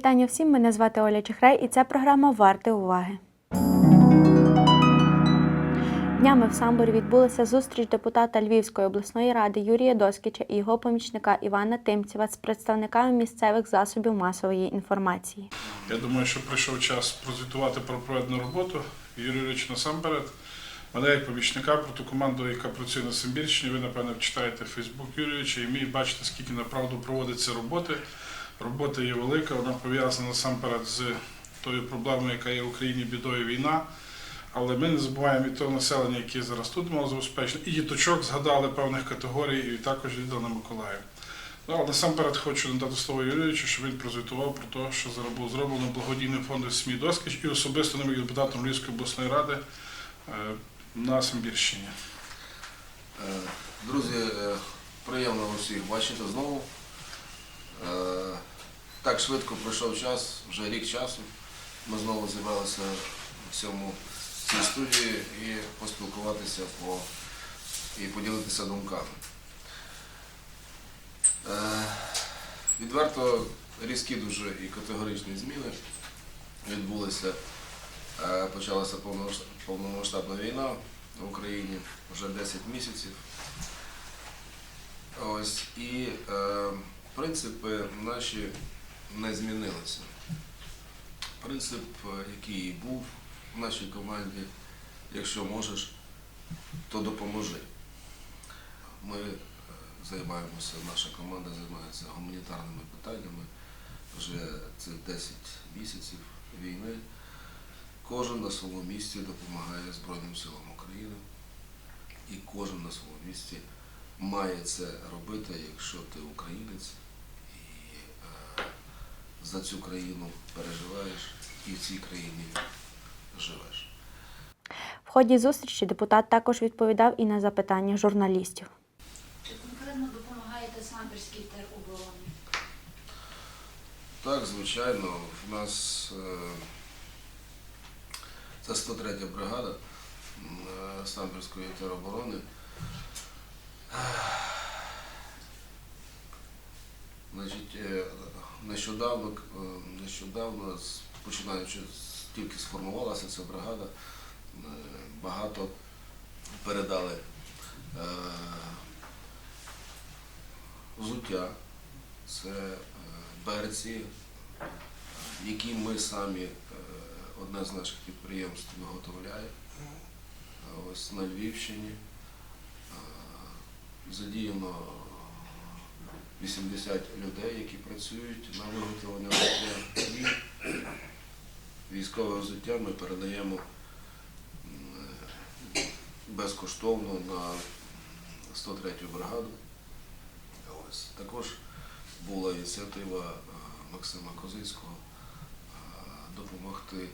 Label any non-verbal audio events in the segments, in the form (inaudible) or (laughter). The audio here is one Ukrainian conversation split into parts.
вітання всім. Мене звати Оля Чехрей і це програма Варти уваги. Днями в Самборі відбулася зустріч депутата Львівської обласної ради Юрія Доскіча і його помічника Івана Тимцєва з представниками місцевих засобів масової інформації. Я думаю, що прийшов час прозвітувати про проведену роботу. Юрій Юрійович, насамперед, мене як помічника про ту команду, яка працює на Симбірщині, ви, напевно, читаєте Фейсбук Юрійовича і вмієте бачити, скільки направду проводиться роботи. Робота є велика, вона пов'язана насамперед з тою проблемою, яка є в Україні бідою війна. Але ми не забуваємо і того населення, яке зараз тут мало забезпечено, і діточок згадали певних категорій, і також віддали Миколаїв. Ну, але насамперед хочу надати слово Юрійовичу, щоб він прозвітував про те, що зараз було зроблено благодійним фондом СМІ Доскіч і особисто ним депутатом Львівської обласної ради е, на Самбірщині. Е, Друзі, е, приємно усіх бачити знову. Так швидко пройшов час, вже рік часу. Ми знову зібралися в цьому цій студії і поспілкуватися по, і поділитися думками. Е, Відверто різкі дуже і категоричні зміни відбулися. Е, Почалася повномасштабна війна в Україні вже 10 місяців. Ось і е, принципи наші не змінилися. Принцип, е, який був в нашій команді, якщо можеш, то допоможи. Ми е, займаємося, наша команда займається гуманітарними питаннями вже це 10 місяців війни. Кожен на своєму місці допомагає Збройним силам України, і кожен на своєму місці має це робити, якщо ти українець за цю країну переживаєш і в цій країні живеш. В ході зустрічі депутат також відповідав і на запитання журналістів. Чи конкретно допомагаєте самбірській теробороні? Так, звичайно, в нас е, це 103 бригада е, Самбірської тероборони. Значить, е, нещодавно, е, нещодавно, починаючи тільки сформувалася ця бригада, е, багато передали взуття, це берці, які ми самі, одне з наших підприємств виготовляє. Ось на Львівщині задіяно 80 людей, які працюють на виготовлення взуття. І військове взуття ми передаємо безкоштовно на 103 бригаду. Ось. Також була ініціатива е, Максима Козицького е, допомогти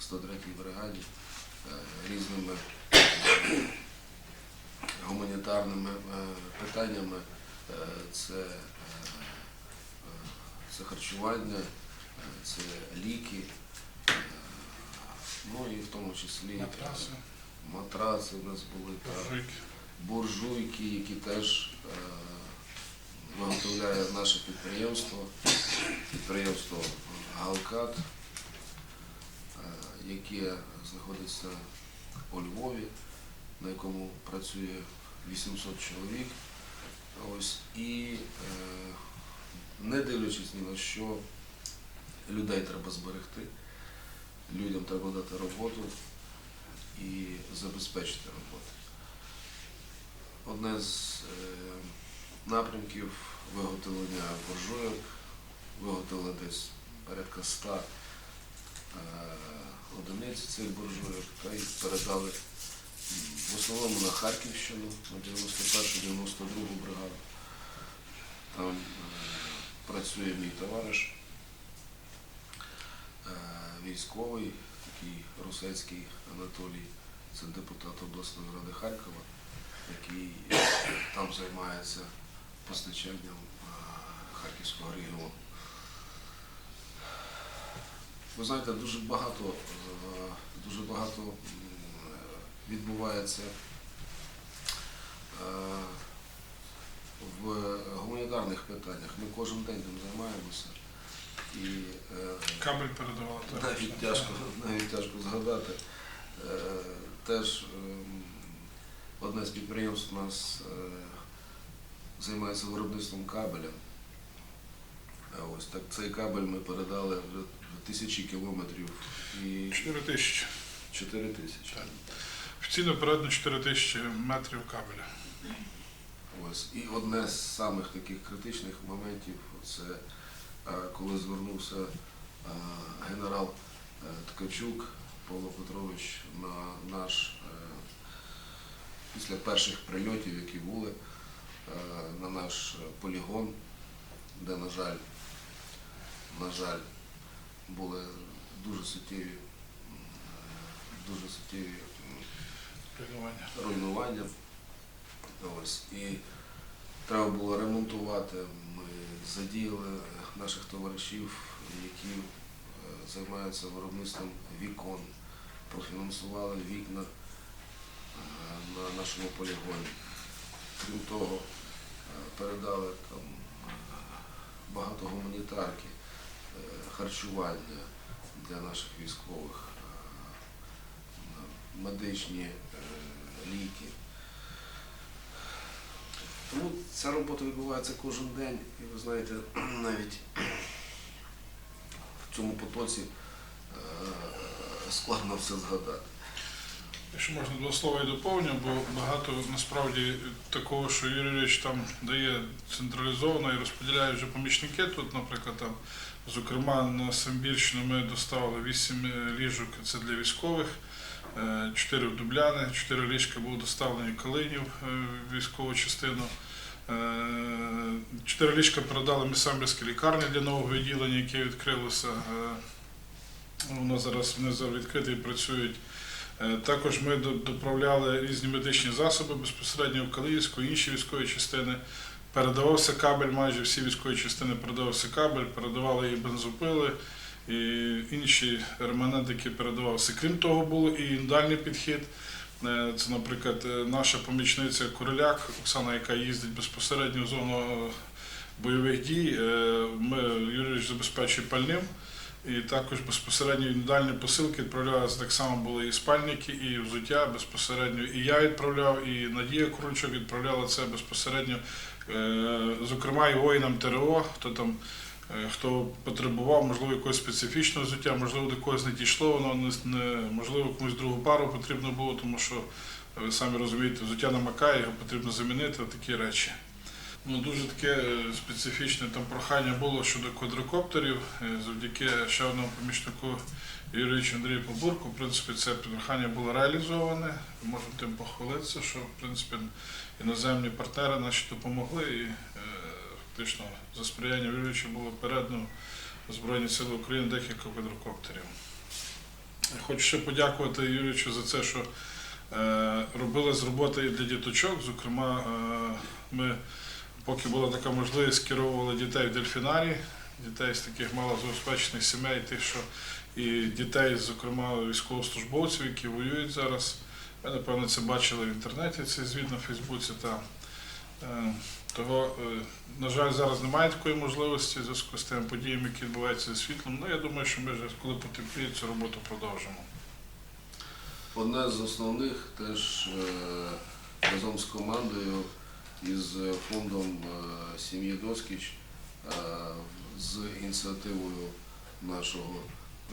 103-й бригаді е, різними гуманітарними питаннями. Е, Це, е, е, це харчування, це ліки, ну і в тому числі Матраси. матраси у нас були. Буржуйки. буржуйки, які теж виготовляє наше підприємство, підприємство Галкат, яке знаходиться у Львові, на якому працює 800 чоловік. Ось, і е, не дивлячись ні на що, людей треба зберегти, людям треба дати роботу і забезпечити роботу. Одне з е, напрямків виготовлення буржуйок, виготовили десь порядка 100 е, одиниць цих буржуйок та й передали в основному на Харківщину, на 91-92 бригаду. Там е, працює мій товариш, е, військовий, такий Русецький Анатолій, це депутат обласної ради Харкова який там займається постачанням е, Харківського регіону. Ви знаєте, дуже багато, дуже багато відбувається е, в гуманітарних питаннях. Ми кожен день тим займаємося. І е, Кабель передавали навіть тяжко, (laughs) навіть тяжко згадати. Е, Теж ем, одне з підприємств у нас займається виробництвом кабеля. Ось так цей кабель ми передали вже тисячі кілометрів і 4 тисячі. 4 тисячі. Офіційно передано 4 тисячі метрів кабеля. Ось. І одне з самих таких критичних моментів це е, коли звернувся е, генерал е, Ткачук Павло Петрович на наш після перших прильотів, які були на наш полігон, де, на жаль, на жаль, були дуже суттєві, дуже суттєві Руйнування. руйнування. Ось. І треба було ремонтувати. Ми задіяли наших товаришів, які е, займаються виробництвом вікон, профінансували вікна е, на нашому полігоні. Крім того, е, передали там багато гуманітарки, харчування для наших військових, медичні е, ліки. Тому ця робота відбувається кожен день, і ви знаєте, (clears throat) навіть в цьому потоці е, складно все згадати. Якщо можна два слова і доповню, бо багато насправді такого, що Юрій Юрійович там дає централізовано і розподіляє вже помічники. Тут, наприклад, там, зокрема, на Самбірщину ми доставили 8 ліжок, це для військових, 4 в Дубляни, 4 ліжка були доставлені Калинів е, військову частину. Е, Чотири ліжка передали ми лікарні для нового відділення, яке відкрилося. Е, Воно зараз вони відкрите і працюють. Е, Також ми доправляли різні медичні засоби безпосередньо в Калиївську, інші військові частини. Передавався кабель, майже всі військові частини передавався кабель, передавали і бензопили, і інші реманенти, які передавалися. Крім того, був і індивідуальний підхід. Е, Це, наприклад, е, наша помічниця Короляк Оксана, яка їздить безпосередньо в зону е, бойових дій. Ми Юрійович забезпечує пальним. І також безпосередньо індивідуальні посилки відправлялися так само були і спальники, і взуття безпосередньо. І я відправляв, і Надія Крунчук відправляла це безпосередньо, зокрема, і воїнам ТРО, хто там. Е, Хто потребував, можливо, якогось специфічного взуття, можливо, до когось не дійшло, воно не, можливо комусь другу пару потрібно було, тому що е, ви самі розумієте, взуття намакає, його потрібно замінити, такі речі. Ну, дуже таке е, специфічне там прохання було щодо квадрокоптерів. Завдяки ще одному помічнику Юрійовичу Андрію Побурку. В принципі, це прохання було реалізоване. Можемо тим похвалитися, що в принципі іноземні партнери наші допомогли і фактично за сприяння Юрійовича було передано Збройні Сили України декілька квадрокоптерів. Хочу ще подякувати Юрійовичу за це, що е, робили з роботи і для діточок. Зокрема, е, ми Поки була така можливість, керували дітей в дельфінарій, дітей з таких малозабезпечених сімей, тих, що і дітей, зокрема військовослужбовців, які воюють зараз. Ви, напевно, це бачили в інтернеті, цей звіт на Фейсбуці. Та, е, того, е, на жаль, зараз немає такої можливості в зв'язку з тими подіями, які відбуваються зі світлом. Ну, я думаю, що ми вже, коли потепліє, цю роботу продовжимо. Одне з основних теж е, разом з командою із фондом е, сім'ї Доскіч з ініціативою нашого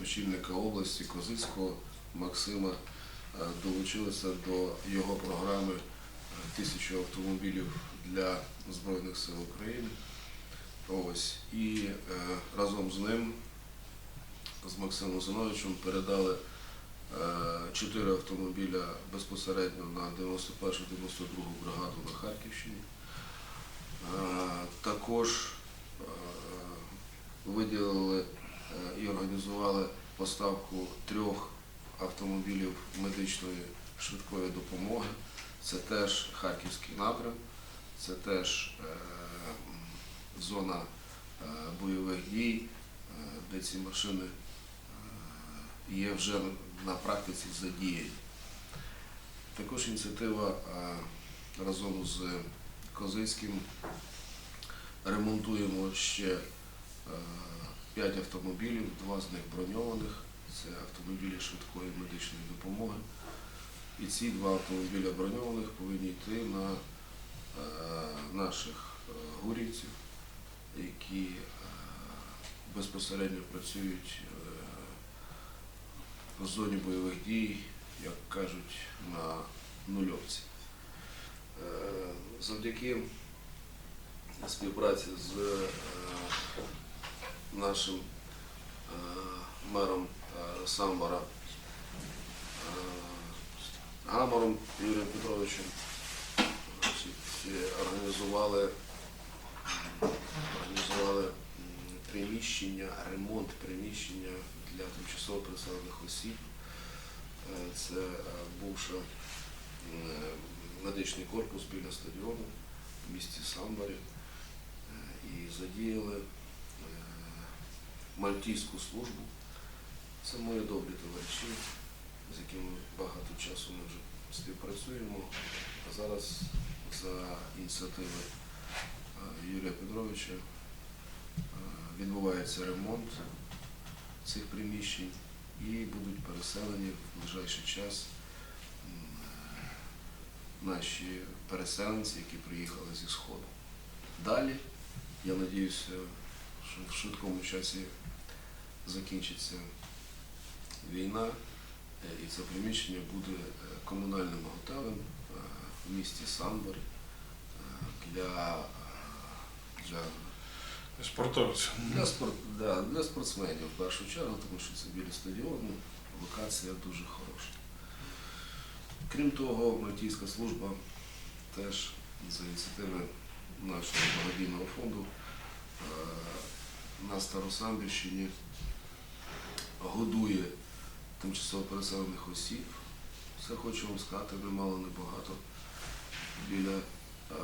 очільника області Козицького Максима долучилися до його програми тисячу автомобілів для Збройних сил України. Ось і е, разом з ним, з Максимом Зиновичем, передали е, автомобіля безпосередньо на 91-92 бригаду на Харківщині. Е, Також е, виділили е, і організували поставку трьох автомобілів медичної швидкої допомоги. Це теж Харківський напрям, це теж е, зона е, бойових дій, е, де ці машини є вже на практиці задіяні. Також ініціатива разом з Козицьким ремонтуємо ще е, 5 автомобілів, два з них броньованих. Це автомобілі швидкої медичної допомоги. І ці два автомобіля броньованих повинні йти на наших е, гурівців, які е, безпосередньо працюють е, в зоні бойових дій, як кажуть, на нульовці. Е, Завдяки співпраці з е, нашим е, мером е, Самбора е, Гамором Юрієм Петровичем е, організували, організували приміщення, ремонт приміщення для тимчасово переселених осіб. Е, Це е, бувша е, медичний корпус біля стадіону в місті Самборі. Е, І задіяли е, мальтійську службу. Це мої добрі товариші, з якими багато часу ми вже співпрацюємо. А зараз за ініціативи е, Юрія Петровича е, відбувається ремонт цих приміщень і будуть переселені в ближайший час е, наші переселенці, які приїхали зі Сходу. Далі, я сподіваюся, що в швидкому часі закінчиться війна, і це приміщення буде комунальним готелем місті Самбор е, для, е, для, Спортовці. для, спорт, да, для спортсменів в першу чергу, тому що це біля стадіону, локація дуже хороша. Крім того, Мальтійська служба теж за ініціативи нашого благодійного фонду е, на Старосамбірщині годує тимчасово переселених осіб. Це хочу вам сказати, немало небагато. Біля е,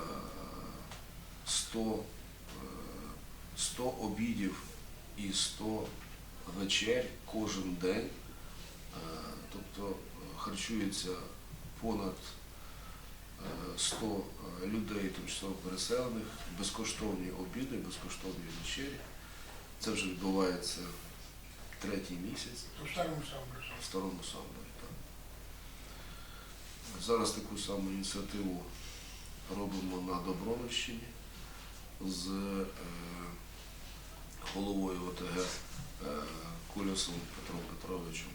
100, е, 100 обідів і 100 вечер кожен день. Е, Тобто е, харчується понад е, 100 людей тимчасово переселених, безкоштовні обіди, безкоштовні вечері. Це вже відбувається третій місяць У старому самбурі. в старому самборі. Так. Зараз таку саму ініціативу робимо на Добровольщині з е, головою ОТГ е, Кульосом Петром Петровичем.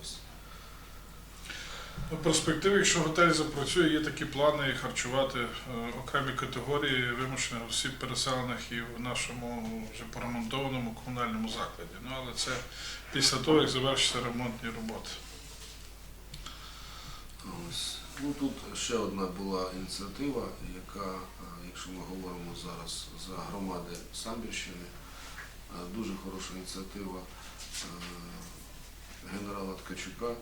Ось. У перспективі, якщо готель запрацює, є такі плани харчувати е, окремі категорії вимушених осіб переселених і в нашому вже поремонтованому комунальному закладі. Ну але це після того, як завершаться ремонтні роботи. Ось. Ну, тут ще одна була ініціатива, яка, е, якщо ми говоримо зараз за громади Самбірщини, е, дуже хороша ініціатива е, генерала Ткачука.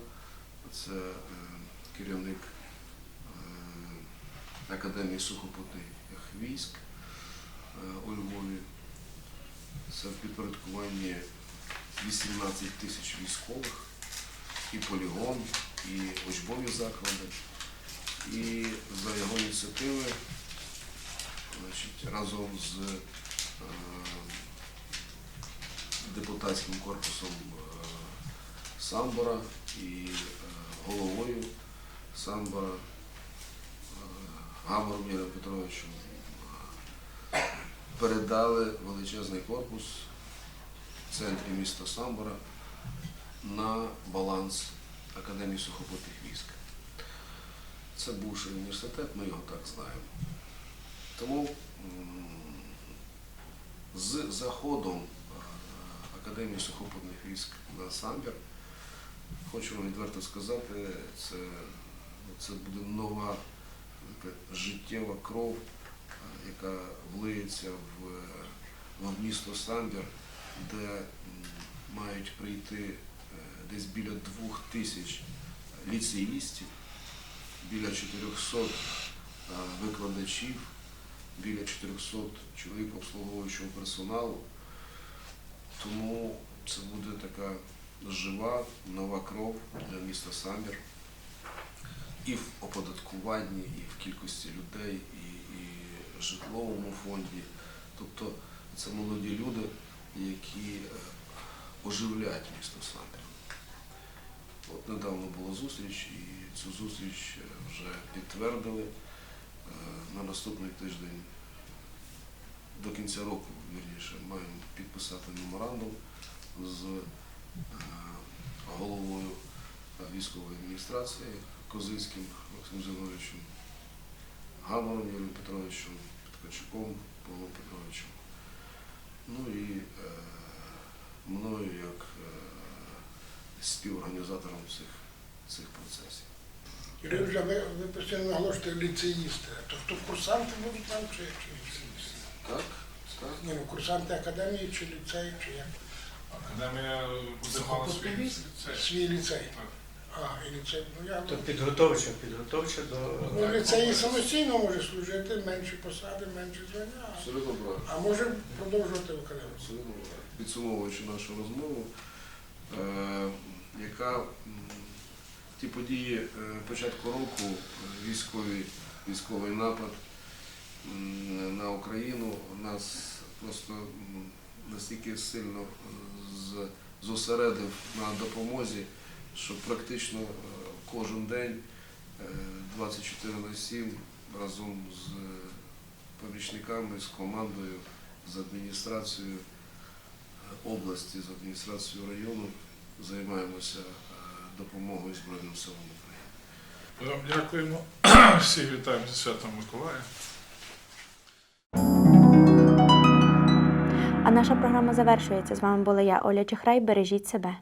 Це керівник Академії сухопутних військ у Львові. Це в підпорядкуванні 18 тисяч військових і полігон, і учбові заклади. І за його ініціативи значить, разом з е, депутатським корпусом е, Самбора і е, головою Самбора е, Гамором Юрієм Петровичем е, передали величезний корпус в центрі міста Самбора на баланс Академії сухопутних військ. Це бувший університет, ми його так знаємо. Тому з заходом е, Академії сухопутних військ на Самбір, хочу вам відверто сказати, це, це буде нова життєва кров, е, яка влиється в, в місто Самбір, де мають прийти е, десь біля двох тисяч ліцеїстів, біля 400 е, викладачів, біля 400 чоловік обслуговуючого персоналу. Тому це буде така жива, нова кров для міста Самбір і в оподаткуванні, і в кількості людей, і, і в житловому фонді. Тобто Це молоді люди, які е, оживляють місто Самбір. От недавно була зустріч, і цю зустріч е, вже підтвердили е, на наступний тиждень. До кінця року, вірніше, маємо підписати меморандум з е, головою військової адміністрації Козицьким Максимом Зиновичем, Гамором Юрієм Петровичем, Ткачуком Павлом Петровичем. Ну і мною як співорганізатором цих, цих процесів. Юрій, вже ви, ви постійно наголошуєте ліцеїсти. Тобто курсанти будуть там чи, чи ліцеїсти? Так? Так? Ні, ну курсанти академії чи ліцею, чи як? Академія буде мала свій ліцей. Свій ліцей. Так. А, і ліцей. Ну я То підготовча, підготовча до ну, ліцеї самостійно може служити, менші посади, менші звання. а- Абсолютно правильно. А може продовжувати в академії. Абсолютно правильно. Підсумовуючи нашу розмову, яка ті події е, початку року, е, військовий, військовий напад на Україну нас просто настільки сильно е, зосередив на допомозі, що практично е, кожен день е, 24 на 7 разом з е, помічниками, з командою, з адміністрацією е, області, з адміністрацією району займаємося е, допомогою Збройним силам України. Вам дякуємо. (clears throat) Всі вітаємо зі Святом Миколая. А наша програма завершується. З вами була я, Оля Чехрай. Бережіть себе.